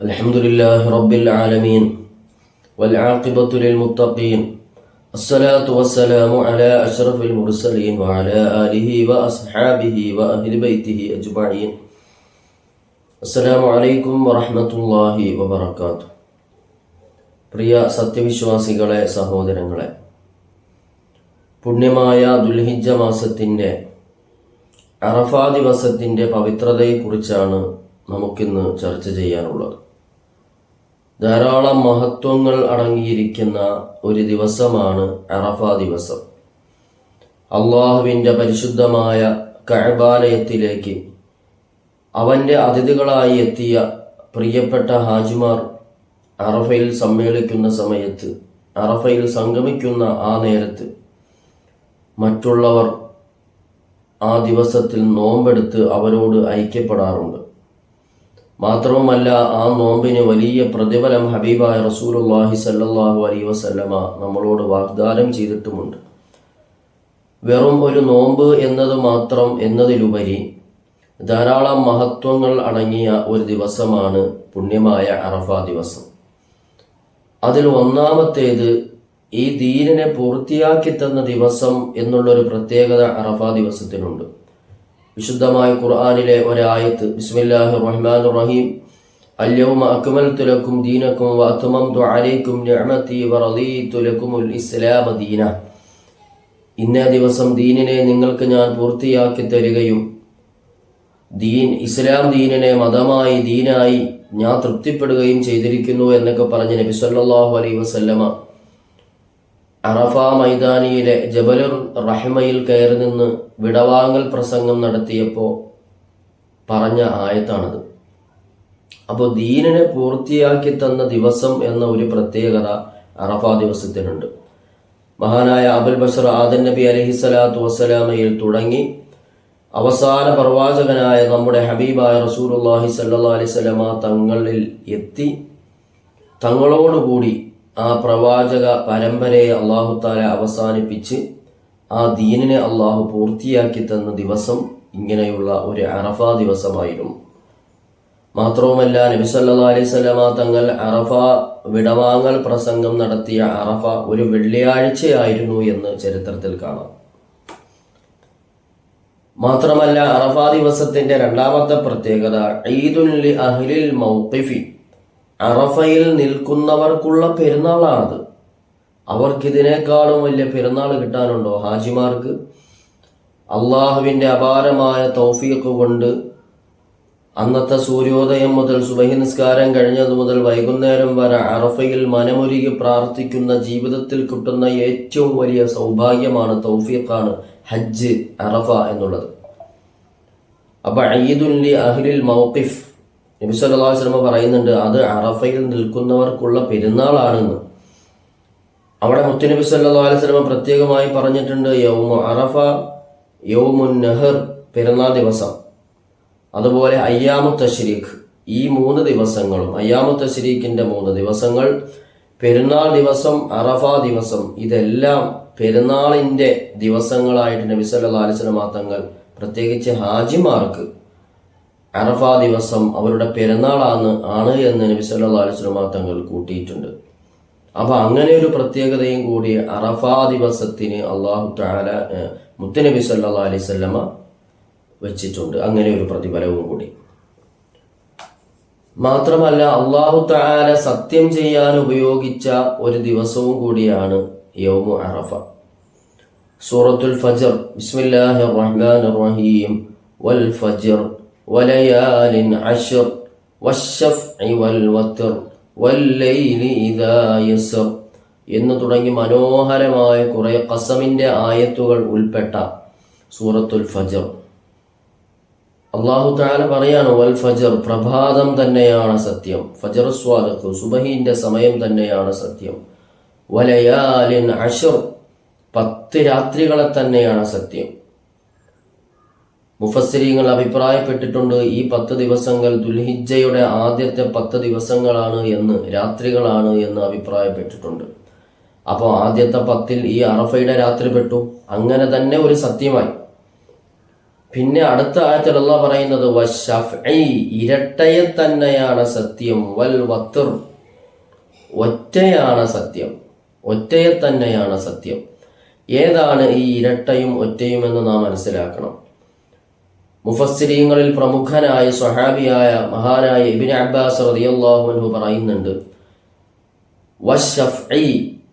الحمد لله رب العالمين والعاقبة للمتقين الصلاة والسلام على أشرف المرسلين وعلى آله وأصحابه وأهل بيته أجمعين السلام عليكم ورحمة الله وبركاته പ്രിയ സത്യവിശ്വാസികളെ സഹോദരങ്ങളെ പുണ്യമായ ദുൽഹിജ മാസത്തിൻ്റെ അറഫാ ദിവസത്തിൻ്റെ പവിത്രതയെക്കുറിച്ചാണ് നമുക്കിന്ന് ചർച്ച ചെയ്യാനുള്ളത് ധാരാളം മഹത്വങ്ങൾ അടങ്ങിയിരിക്കുന്ന ഒരു ദിവസമാണ് അറഫ ദിവസം. അള്ളാഹുവിന്റെ പരിശുദ്ധമായ കഴബാലയത്തിലേക്ക് അവന്റെ അതിഥികളായി എത്തിയ പ്രിയപ്പെട്ട ഹാജിമാർ അറഫയിൽ സമ്മേളിക്കുന്ന സമയത്ത് അറഫയിൽ സംഗമിക്കുന്ന ആ നേരത്ത് മറ്റുള്ളവർ ആ ദിവസത്തിൽ നോമ്പെടുത്ത് അവരോട് ഐക്യപ്പെടാറുണ്ട്. മാത്രവുമല്ല ആ നോമ്പിന് വലിയ പ്രതിഫലം ഹബീബായ റസൂലുല്ലാഹി സല്ലാഹു അലൈ വസല്ലമ നമ്മളോട് വാഗ്ദാനം ചെയ്തിട്ടുമുണ്ട്. വെറും ഒരു നോമ്പ് എന്നത് മാത്രം എന്നതിലുപരി ധാരാളം മഹത്വങ്ങൾ അടങ്ങിയ ഒരു ദിവസമാണ് പുണ്യമായ അറഫ ദിവസം. അതിൽ ഒന്നാമത്തേത് ഈ ദീനിനെ പൂർത്തിയാക്കി തന്ന ദിവസം എന്നുള്ളൊരു പ്രത്യേകത അറഫ ദിവസത്തിനുണ്ട്. വിശുദ്ധമായ ഖുർആാനിലെ ഒരായത്ത്. ബിസ്മില്ലാഹി റഹ്മാൻ റഹീം അല്യവും അക്മൽ തുലക്കും ദീനക്കും വഅത്മം അലൈക്കും നിഅമതി വറദീതു ലക്കുമുൽ ഇസ്ലാമ ദീന. ഇന്നേ ദിവസം ദീനിനെ നിങ്ങൾക്ക് ഞാൻ പൂർത്തിയാക്കി തരികയും ദീൻ ഇസ്ലാം ദീനിനെ മതമായി ദീനായി ഞാൻ തൃപ്തിപ്പെടുകയും ചെയ്തിരിക്കുന്നു എന്നൊക്കെ പറഞ്ഞ് നബി സല്ലല്ലാഹു അലൈഹി വസല്ലമ അറഫ മൈതാനിയിലെ ജബലുർ റഹിമയിൽ കയറി നിന്ന് വിടവാങ്ങൽ പ്രസംഗം നടത്തിയപ്പോൾ പറഞ്ഞ ആയത്താണത്. അപ്പോൾ ദീനിനെ പൂർത്തിയാക്കി തന്ന ദിവസം എന്ന ഒരു പ്രത്യേകത അറഫ ദിവസത്തിനുണ്ട്. മഹാനായ അബുൽ ബഷർ ആദൻ നബി അലഹി സ്വലാത്തു വസ്സലാമയിൽ തുടങ്ങി. അവസാന പ്രവാചകനായ നമ്മുടെ ഹബീബായ റസൂലുല്ലാഹി സല്ലാ അലൈവലമ തങ്ങളിൽ എത്തി. തങ്ങളോടുകൂടി ആ പ്രവാചക പരമ്പരയെ അള്ളാഹുത്താല അവസാനിപ്പിച്ച് ആ ദീനിനെ അള്ളാഹു പൂർത്തിയാക്കി തന്ന ദിവസം ഇങ്ങനെയുള്ള ഒരു അറഫ ദിവസമായിരുന്നു. മാത്രവുമല്ല നബിസല്ലാ അലൈഹി സ്വലമ തങ്ങൾ അറഫ വിടവാങ്ങൽ പ്രസംഗം നടത്തിയ അറഫ ഒരു വെള്ളിയാഴ്ചയായിരുന്നു എന്ന് ചരിത്രത്തിൽ കാണാം. മാത്രമല്ല അറഫ ദിവസത്തിന്റെ രണ്ടാമത്തെ പ്രത്യേകത ഈദുൽ അഹ്ലിൽ മൗഖിഫി. അറഫയിൽ നിൽക്കുന്നവർക്കുള്ള പെരുന്നാളാണത്. അവർക്കിതിനേക്കാളും വലിയ പെരുന്നാൾ കിട്ടാനുണ്ടോ ഹാജിമാർക്ക്? അള്ളാഹുവിന്റെ അപാരമായ തൗഫീഖ് കൊണ്ട് അന്നത്തെ സൂര്യോദയം മുതൽ സുബഹി നിസ്കാരം കഴിഞ്ഞത് മുതൽ വൈകുന്നേരം വരെ അറഫയിൽ മനമൊരുകി പ്രാർത്ഥിക്കുന്ന ജീവിതത്തിൽ കിട്ടുന്ന ഏറ്റവും വലിയ സൗഭാഗ്യമാണ് തൗഫീഖാണ് ഹജ്ജ് അറഫ എന്നുള്ളത്. അപ്പൊ ഈദുല്ലി അഹ്ലിൽ മൗഖിഫ് നബി സല്ലല്ലാഹു അലൈഹി വസല്ലം പറയുന്നുണ്ട് അത് അറഫയിൽ നിൽക്കുന്നവർക്കുള്ള പെരുന്നാളാണെന്ന്. അവിടെ മുത്തുനബി സല്ലല്ലാഹു അലൈഹി വസല്ലം പ്രത്യേകമായി പറഞ്ഞിട്ടുണ്ട് യൗമു അറഫ യൗമുൻ നഹർ പെരുന്നാൾ ദിവസം. അതുപോലെ അയ്യാമു തശ്രീഖ് ഈ മൂന്ന് ദിവസങ്ങളും അയ്യാമു തശ്രീഖിന്റെ മൂന്ന് ദിവസങ്ങൾ പെരുന്നാൾ ദിവസം അറഫ ദിവസം ഇതെല്ലാം പെരുന്നാളിന്റെ ദിവസങ്ങളായിട്ട് നബി സല്ലല്ലാഹു അലൈഹി വസല്ലം തങ്ങൾ പ്രത്യേകിച്ച് ഹാജിമാർക്ക് അറഫ ദിവസം അവരുടെ പെരുന്നാളാണ് ആണ് എന്ന് നബി സല്ലല്ലാഹു അലൈഹി വസല്ലം തങ്ങൾ കൂട്ടിയിട്ടുണ്ട്. അപ്പൊ അങ്ങനെ ഒരു പ്രത്യേകതയും കൂടി അറഫ ദിവസത്തിന് അള്ളാഹു താല മുത്തനബി സല്ലാ അലൈഹി വസല്ലമ വെച്ചിട്ടുണ്ട്. അങ്ങനെ ഒരു പ്രതിഫലവും കൂടി. മാത്രമല്ല അള്ളാഹു താല സത്യം ചെയ്യാൻ ഉപയോഗിച്ച ഒരു ദിവസവും കൂടിയാണ് യൗമു അറഫ. സൂറത്തുൽ ഫജർ. ബിസ്മില്ലാഹിർ റഹ്മാനിർ റഹീം. വൽ ഫജർ. وليال عشر والشفع والوتر والليل إذا يسر എന്ന് തുടങ്ങി മനോഹരമായ കുറെ കസമിന്റെ ആയത്തുകൾ ഉൾപ്പെട്ട സൂറത്തുൽ ഫജർ അള്ളാഹു താല പറയാണ് വൽ ഫജർ പ്രഭാതം തന്നെയാണ് സത്യം ഫജർ സ്വാദത്ത് സുബഹീന്റെ സമയം തന്നെയാണ് സത്യം വലയാലിൻ അഷർ പത്ത് രാത്രികളെ തന്നെയാണ് സത്യം മുഫസ്സിരിങ്ങൾ അഭിപ്രായപ്പെട്ടിട്ടുണ്ട്. ഈ പത്ത് ദിവസങ്ങൾ ദുൽഹിജയുടെ ആദ്യത്തെ പത്ത് ദിവസങ്ങളാണ് എന്ന് രാത്രികളാണ് എന്ന് അഭിപ്രായപ്പെട്ടിട്ടുണ്ട്. അപ്പോൾ ആദ്യത്തെ പത്തിൽ ഈ അറഫയുടെ രാത്രി പെട്ടു. അങ്ങനെ തന്നെ ഒരു സത്യമായി. പിന്നെ അടുത്ത ആയത്തിൽ പറയുന്നത് ഇരട്ടയെ തന്നെയാണ് സത്യം. വൽ വത്തർ ഒറ്റയാണ് സത്യം. ഒറ്റയെ തന്നെയാണ് സത്യം. ഏതാണ് ഈ ഇരട്ടയും ഒറ്റയും എന്ന് നാം മനസ്സിലാക്കണം. മുഫസ്സിരീങ്ങളിൽ പ്രമുഖനായ സ്വഹാബിയായ മഹാനായ ഇബിൻ അബ്ബാസ് റളിയല്ലാഹു അൻഹു പറയുന്നുണ്ട്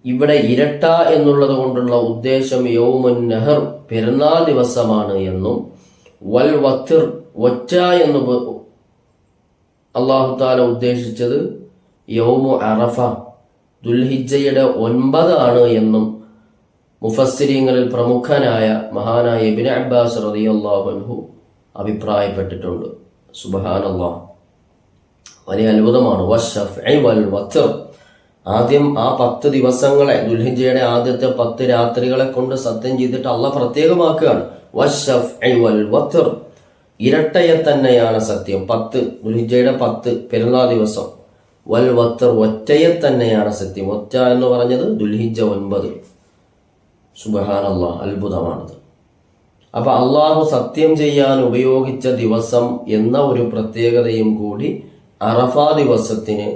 ഇവിടെ ഇരട്ട എന്നുള്ളത് കൊണ്ടുള്ള ഉദ്ദേശം യൗമുൻ നെഹർ പെരുന്നാൾ ദിവസമാണ് എന്നും വൽ വത്തിർ ഒറ്റ എന്ന് അള്ളാഹു താല ഉദ്ദേശിച്ചത് യൗമു അറഫ ദുൽഹിജയുടെ ഒൻപതാണ് എന്നും മുഫസ്സിരിങ്ങളിൽ പ്രമുഖനായ മഹാനായ ഇബിൻ അബ്ബാസ് റളിയല്ലാഹു അൻഹു അഭിപ്രായപ്പെട്ടിട്ടുണ്ട്. സുബ്ഹാനല്ലാഹ് വലിയ അത്ഭുതമാണ്. ആദ്യം ആ പത്ത് ദിവസങ്ങളെ ദുൽഹിജയുടെ ആദ്യത്തെ പത്ത് രാത്രികളെ കൊണ്ട് സത്യം ചെയ്തിട്ട് അള്ള പ്രത്യേകമാക്കുകയാണ്. ഇരട്ടയെ തന്നെയാണ് സത്യം. പത്ത് ദുൽഹിജയുടെ പത്ത് പെരുന്നാൾ ദിവസം. വൽ വത്തർ ഒറ്റയെ തന്നെയാണ് സത്യം. ഒറ്റ എന്ന് പറഞ്ഞത് ദുൽഹിജ ഒൻപത്. സുബഹാനല്ല അത്ഭുതമാണത്. അപ്പൊ അള്ളാഹു സത്യം ചെയ്യാൻ ഉപയോഗിച്ച ദിവസം എന്ന ഒരു പ്രത്യേകതയും കൂടി അറഫ ദിവസത്തിന്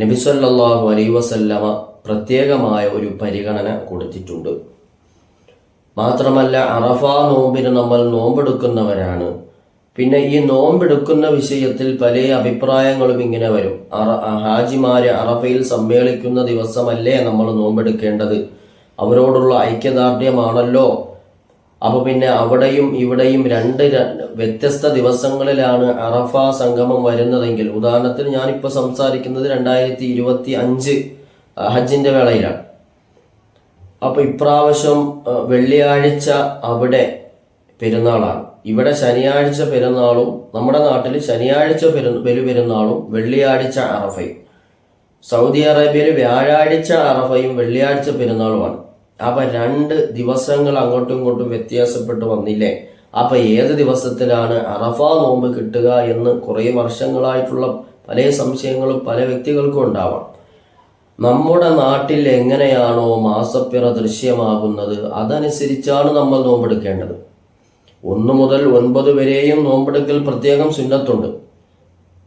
നബിസല്ലാഹു അലൈ വസല്ലമ പ്രത്യേകമായ ഒരു പരിഗണന കൊടുത്തിട്ടുണ്ട്. മാത്രമല്ല അറഫ നോമ്പിന് നമ്മൾ നോമ്പെടുക്കുന്നവരാണ്. പിന്നെ ഈ നോമ്പെടുക്കുന്ന വിഷയത്തിൽ പല അഭിപ്രായങ്ങളും ഇങ്ങനെ വരും. ഹാജിമാര് അറഫയിൽ സമ്മേളിക്കുന്ന ദിവസമല്ലേ നമ്മൾ നോമ്പെടുക്കേണ്ടത്? അവരോടുള്ള ഐക്യദാർഢ്യമാണല്ലോ? അപ്പൊ പിന്നെ അവിടെയും ഇവിടെയും രണ്ട് വ്യത്യസ്ത ദിവസങ്ങളിലാണ് അറഫ സംഗമം വരുന്നതെങ്കിൽ ഉദാഹരണത്തിന് ഞാനിപ്പോൾ സംസാരിക്കുന്നത് രണ്ടായിരത്തി ഇരുപത്തി അഞ്ച് ഹജ്ജിന്റെ വേളയിലാണ്. അപ്പൊ ഇപ്രാവശ്യം വെള്ളിയാഴ്ച അവിടെ പെരുന്നാളാണ്. ഇവിടെ ശനിയാഴ്ച പെരുന്നാളും നമ്മുടെ നാട്ടിൽ ശനിയാഴ്ച പെരു പെരുന്നാളും വെള്ളിയാഴ്ച അറഫയും. സൗദി അറേബ്യയിൽ വ്യാഴാഴ്ച അറഫയും വെള്ളിയാഴ്ച പെരുന്നാളുമാണ്. അപ്പൊ രണ്ട് ദിവസങ്ങൾ അങ്ങോട്ടും ഇങ്ങോട്ടും വ്യത്യാസപ്പെട്ട് വന്നില്ലേ? അപ്പൊ ഏത് ദിവസത്തിലാണ് അറഫ നോമ്പ് കിട്ടുക എന്ന് കുറെ വർഷങ്ങളായിട്ടുള്ള പല സംശയങ്ങളും പല വ്യക്തികൾക്കും ഉണ്ടാവാം. നമ്മുടെ നാട്ടിൽ എങ്ങനെയാണോ മാസപ്പിറ ദൃശ്യമാകുന്നത് അതനുസരിച്ചാണ് നമ്മൾ നോമ്പെടുക്കേണ്ടത്. ഒന്ന് മുതൽ ഒൻപത് വരെയും നോമ്പെടുക്കൽ പ്രത്യേകം സുന്നത്തുണ്ട്.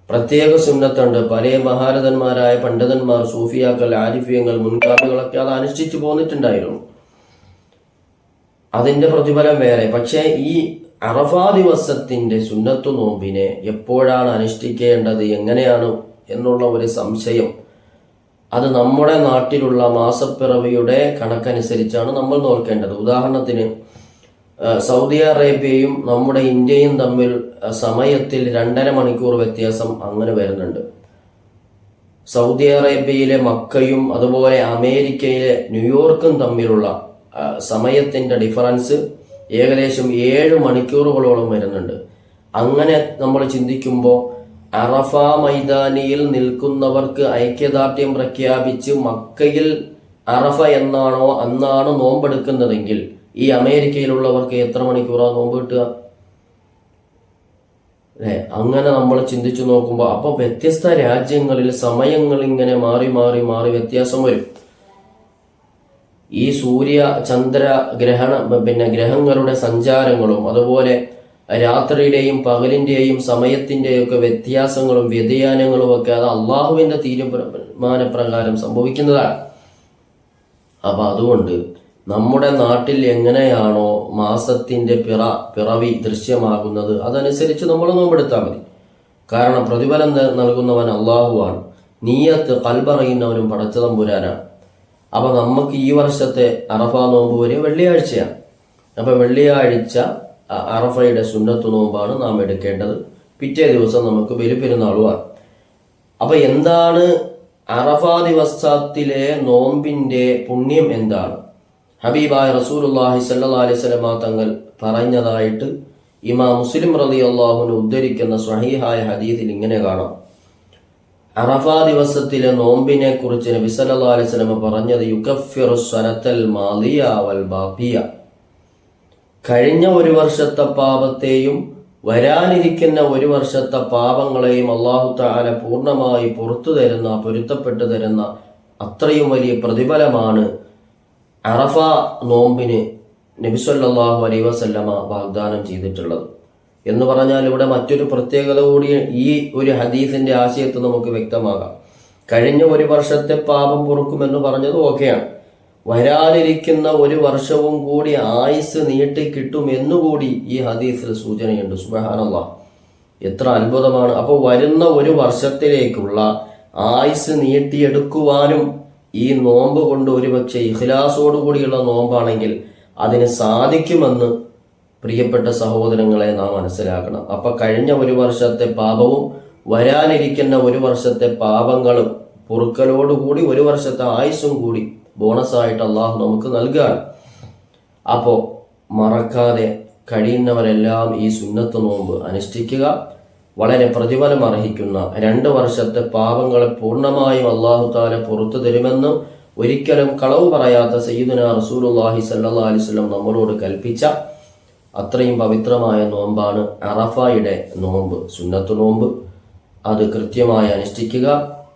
പ്രത്യേക സുന്നത്തുണ്ട്. പല മഹാരഥന്മാരായ പണ്ഡിതന്മാർ സൂഫിയാക്കൾ ആരിഫ്യങ്ങൾ മുൻകാമികളൊക്കെ അത് അനുഷ്ഠിച്ചു പോന്നിട്ടുണ്ടായിരുന്നു. അതിന്റെ പ്രതിഫലം വേറെ. പക്ഷേ ഈ അറഫാ ദിവസത്തിന്റെ സുന്നത്തു നോമ്പിനെ എപ്പോഴാണ് അനുഷ്ഠിക്കേണ്ടത് എങ്ങനെയാണ് എന്നുള്ള ഒരു സംശയം അത് നമ്മുടെ നാട്ടിലുള്ള മാസപ്പിറവിയുടെ കണക്കനുസരിച്ചാണ് നമ്മൾ നോക്കേണ്ടത് ഉദാഹരണത്തിന് സൗദി അറേബ്യയും നമ്മുടെ ഇന്ത്യയും തമ്മിൽ സമയത്തിൽ രണ്ടര മണിക്കൂർ വ്യത്യാസം അങ്ങനെ വരുന്നുണ്ട്. സൗദി അറേബ്യയിലെ മക്കയും അതുപോലെ അമേരിക്കയിലെ ന്യൂയോർക്കും തമ്മിലുള്ള സമയത്തിന്റെ ഡിഫറൻസ് ഏകദേശം ഏഴ് മണിക്കൂറുകളോളം വരുന്നുണ്ട്. അങ്ങനെ നമ്മൾ ചിന്തിക്കുമ്പോൾ അറഫ മൈതാനിയിൽ നിൽക്കുന്നവർക്ക് ഐക്യദാർഢ്യം പ്രഖ്യാപിച്ച് മക്കയിൽ അറഫ എന്നാണോ അന്നാണ് നോമ്പെടുക്കുന്നതെങ്കിൽ ഈ അമേരിക്കയിലുള്ളവർക്ക് എത്ര മണിക്കൂറാണ് നോമ്പ് കിട്ടുക? അല്ലെ? അങ്ങനെ നമ്മൾ ചിന്തിച്ചു നോക്കുമ്പോൾ അപ്പൊ വ്യത്യസ്ത രാജ്യങ്ങളിൽ സമയങ്ങൾ ഇങ്ങനെ മാറി മാറി മാറി വ്യത്യാസം വരും. ഈ സൂര്യ ചന്ദ്ര ഗ്രഹണ പിന്നെ ഗ്രഹങ്ങളുടെ സഞ്ചാരങ്ങളും അതുപോലെ രാത്രിയുടെയും പകലിന്റെയും സമയത്തിന്റെയും ഒക്കെ വ്യത്യാസങ്ങളും വ്യതിയാനങ്ങളും ഒക്കെ അത് അള്ളാഹുവിന്റെ തീരുമാനപ്രകാരം സംഭവിക്കുന്നതാണ്. അപ്പൊ അതുകൊണ്ട് നമ്മുടെ നാട്ടിൽ എങ്ങനെയാണോ മാസത്തിന്റെ പിറ പിറവി ദൃശ്യമാകുന്നത് അതനുസരിച്ച് നമ്മൾ നോമ്പെടുത്താൽ മതി. കാരണം പ്രതിഫലം നൽകുന്നവൻ അള്ളാഹുവാണ് നീയത്ത് കൽപറയുന്നവനും പടച്ചതമ്പുരാനാണ് അപ്പൊ നമുക്ക് ഈ വർഷത്തെ അറഫ നോമ്പ് വരെ വെള്ളിയാഴ്ചയാണ്. അപ്പൊ വെള്ളിയാഴ്ച അറഫയുടെ സുന്നത്ത് നോമ്പാണ് നാം എടുക്കേണ്ടത്. പിറ്റേ ദിവസം നമുക്ക് ബലിപ്പെരുന്നാളുമാണ് അപ്പൊ എന്താണ് അറഫ ദിവസത്തിലെ നോമ്പിന്റെ പുണ്യം എന്താണ്? ഹബീബായ റസൂലുള്ളാഹി സല്ലല്ലാഹു അലൈഹി വസല്ലമ തങ്ങൾ പറഞ്ഞതായിട്ട് ഇമാ മുസ്ലിം റതി അള്ളാഹുവിന് ഉദ്ധരിക്കുന്ന സ്വഹീഹായ ഹദീദിൽ ഇങ്ങനെ കാണാം. അറഫ ദിവസത്തിലെ നോമ്പിനെ കുറിച്ച് നബി സല്ലാ അലൈഹി വസല്ലമ പറഞ്ഞത് മാലിയ വൽ കഴിഞ്ഞ ഒരു വർഷത്തെ പാപത്തെയും വരാനിരിക്കുന്ന ഒരു വർഷത്തെ പാപങ്ങളെയും അള്ളാഹു താല പൂർണമായി പുറത്തു തരുന്ന പൊരുത്തപ്പെട്ടു തരുന്ന അത്രയും വലിയ പ്രതിഫലമാണ് അറഫ നോമ്പിന് നബിസ്വല്ലാഹു അലൈ വസല്ലമ വാഗ്ദാനം ചെയ്തിട്ടുള്ളത്. എന്ന് പറഞ്ഞാൽ ഇവിടെ മറ്റൊരു പ്രത്യേകത കൂടി ഈ ഒരു ഹദീസിന്റെ ആശയത്ത് നമുക്ക് വ്യക്തമാകാം. കഴിഞ്ഞ ഒരു വർഷത്തെ പാപം പൊറുക്കുമെന്ന് പറഞ്ഞത് ഓക്കെയാണ്. വരാനിരിക്കുന്ന ഒരു വർഷവും കൂടി ആയുസ് നീട്ടി കിട്ടും കിട്ടുമെന്നുകൂടി ഈ ഹദീസിൽ സൂചനയുണ്ട്. സുബഹാനല്ല. എത്ര അത്ഭുതമാണ്. അപ്പോൾ വരുന്ന ഒരു വർഷത്തിലേക്കുള്ള ആയുസ് നീട്ടിയെടുക്കുവാനും ഈ നോമ്പ് കൊണ്ട് ഒരുപക്ഷെ ഇഖ്ലാസോടുകൂടിയുള്ള നോമ്പാണെങ്കിൽ അതിന് സാധിക്കുമെന്ന് പ്രിയപ്പെട്ട സഹോദരങ്ങളെ നാം മനസ്സിലാക്കണം. അപ്പൊ കഴിഞ്ഞ ഒരു വർഷത്തെ പാപവും വരാനിരിക്കുന്ന ഒരു വർഷത്തെ പാപങ്ങളും പൊറുക്കലോടുകൂടി ഒരു വർഷത്തെ ആയുസ്സും കൂടി ബോണസായിട്ട് അള്ളാഹു നമുക്ക് നൽകുകയാണ് അപ്പോൾ മറക്കാതെ കഴിയുന്നവരെല്ലാം ഈ സുന്നത്ത് നോമ്പ് അനുഷ്ഠിക്കുക. വളരെ പ്രതിഫലം അർഹിക്കുന്ന രണ്ട് വർഷത്തെ പാപങ്ങളെ പൂർണമായും അള്ളാഹു താല പുറത്തു തരുമെന്നും ഒരിക്കലും കളവ് പറയാത്ത സയ്യിദുന റസൂലുല്ലാഹി സല്ലാ അലിസ്ലം നമ്മളോട് കൽപ്പിച്ച അത്രയും പവിത്രമായ നോമ്പാണ് അറഫായുടെ നോമ്പ് സുന്നത്ത് നോമ്പ്. അത് കൃത്യമായി അനുഷ്ഠിക്കുക.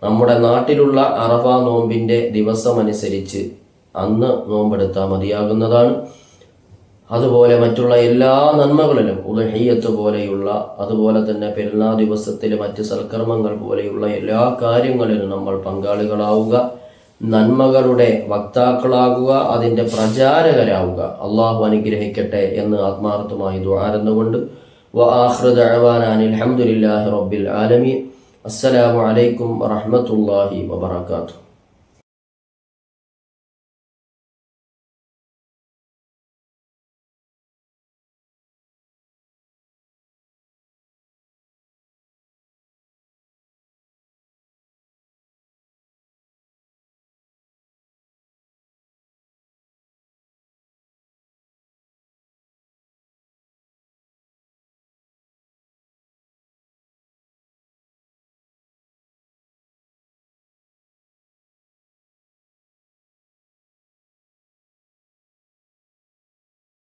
നമ്മുടെ നാട്ടിലുള്ള അറഫ നോമ്പിന്റെ ദിവസമനുസരിച്ച് അന്ന് നോമ്പെടുത്താൽ മതിയാകുന്നതാണ്. അതുപോലെ മറ്റുള്ള എല്ലാ നന്മകളിലും ഉദഹയ്യത്ത് പോലെയുള്ള അതുപോലെ തന്നെ പെരുന്നാ ദിവസത്തിലെ മറ്റ് സൽക്കർമ്മങ്ങൾ പോലെയുള്ള എല്ലാ കാര്യങ്ങളിലും നമ്മൾ പങ്കാളികളാവുക നന്മകളുടെ വക്താക്കളാകുക അതിന്റെ പ്രചാരകരാവുക. അള്ളാഹു അനുഗ്രഹിക്കട്ടെ എന്ന് ആത്മാർത്ഥമായി ദ്വാരന്നുകൊണ്ട് അലഹമുല്ലാഹി റബ്ബിൽ ആലമീൻ. അസ്സലാമു അലൈക്കും വറഹമത്തല്ലാഹി വബർക്കാത്തു